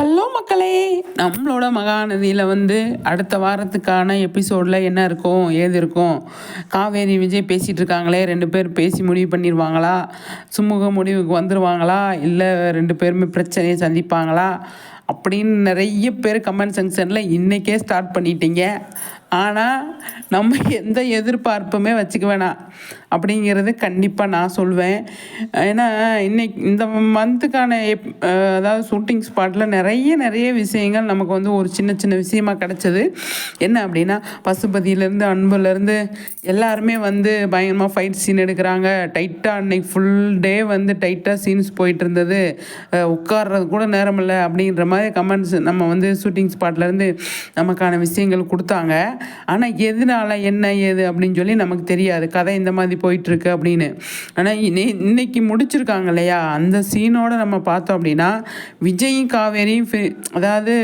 Hello மக்களே. நம்மளோட மகாநதியில் வந்து அடுத்த வாரத்துக்கான எபிசோடில் என்ன இருக்கும் ஏது இருக்கும்? காவேரி விஜய் பேசிகிட்டு இருக்காங்களே ரெண்டு பேர் பேசி முடிவு பண்ணிடுவாங்களா சுமூக முடிவுக்கு வந்துடுவாங்களா இல்லை ரெண்டு பேருமே பிரச்சனையை சந்திப்பாங்களா? அப்படின்னு நிறைய பேர் கமெண்ட் செக்ஷனில் இன்றைக்கே ஸ்டார்ட் பண்ணிட்டீங்க. ஆனால் நம்ம எந்த எதிர்பார்ப்புமே வச்சுக்க வேணாம். அப்படிங்கிறது கண்டிப்பாக நான் சொல்வேன். ஏன்னா இன்னைக்கு இந்த மந்த்துக்கான எப் அதாவது ஷூட்டிங் ஸ்பாட்டில் நிறைய நிறைய விஷயங்கள் நமக்கு வந்து ஒரு சின்ன சின்ன விஷயமா கிடச்சிது. என்ன அப்படின்னா பசுபதியிலேருந்து அன்புலேருந்து எல்லாருமே வந்து பயங்கரமாக ஃபைட் சீன் எடுக்கிறாங்க. டைட்டாக அன்னைக்கு ஃபுல் டே வந்து டைட்டாக சீன்ஸ் போயிட்டு இருந்தது. உட்கார்றது கூட நேரம் இல்லை அப்படின்ற மாதிரி கமெண்ட்ஸ் நம்ம வந்து ஷூட்டிங் ஸ்பாட்லேருந்து நமக்கான விஷயங்கள் கொடுத்தாங்க. ஆனால் எதனால என்ன ஏது அப்படின்னு சொல்லி நமக்கு தெரியாது. கதை இந்த மாதிரி போயிட்டுருக்கு அப்படின்னு. ஆனால் இன்னை இன்னைக்கு முடிச்சிருக்காங்க இல்லையா? அந்த சீனோட நம்ம பார்த்தோம் அப்படின்னா விஜயும் காவேரியும் அதாவது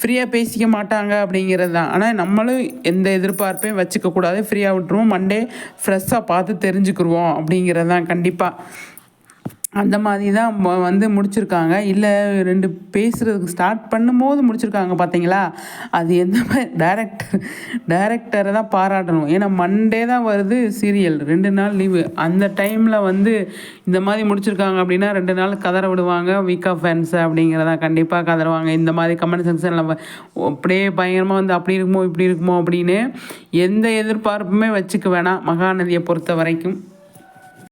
ஃப்ரீயாக பேசிக்க மாட்டாங்க அப்படிங்கிறது தான். ஆனால் நம்மளும் எந்த எதிர்பார்ப்பையும் வச்சுக்க கூடாது ஃப்ரீயாக விட்டுருவோம். மண்டே ஃப்ரெஷ்ஷாக பார்த்து தெரிஞ்சுக்கிருவோம் அப்படிங்கிறது தான் கண்டிப்பாக அந்த மாதிரி தான் வந்து முடிச்சிருக்காங்க. இல்லை ரெண்டு பேசுகிறதுக்கு ஸ்டார்ட் பண்ணும்போது முடிச்சிருக்காங்க பார்த்தீங்களா அது எந்த மாதிரி டேரக்டர் டேரக்டரை தான் பாராட்டணும். ஏன்னா மண்டே தான் வருது சீரியல் ரெண்டு நாள் லீவு அந்த டைமில் வந்து இந்த மாதிரி முடிச்சிருக்காங்க அப்படின்னா ரெண்டு நாள் கதற விடுவாங்க வீக் ஆஃப் ஃபேன்ஸ் அப்படிங்கிறத கண்டிப்பாக கதறுவாங்க. இந்த மாதிரி கமெண்ட் செக்ஷனில் அப்படியே பயங்கரமாக வந்து அப்படி இருக்குமோ இப்படி இருக்குமோ அப்படின்னு எந்த எதிர்பார்ப்புமே வச்சுக்க வேணாம். மகாநதியை பொறுத்த வரைக்கும்.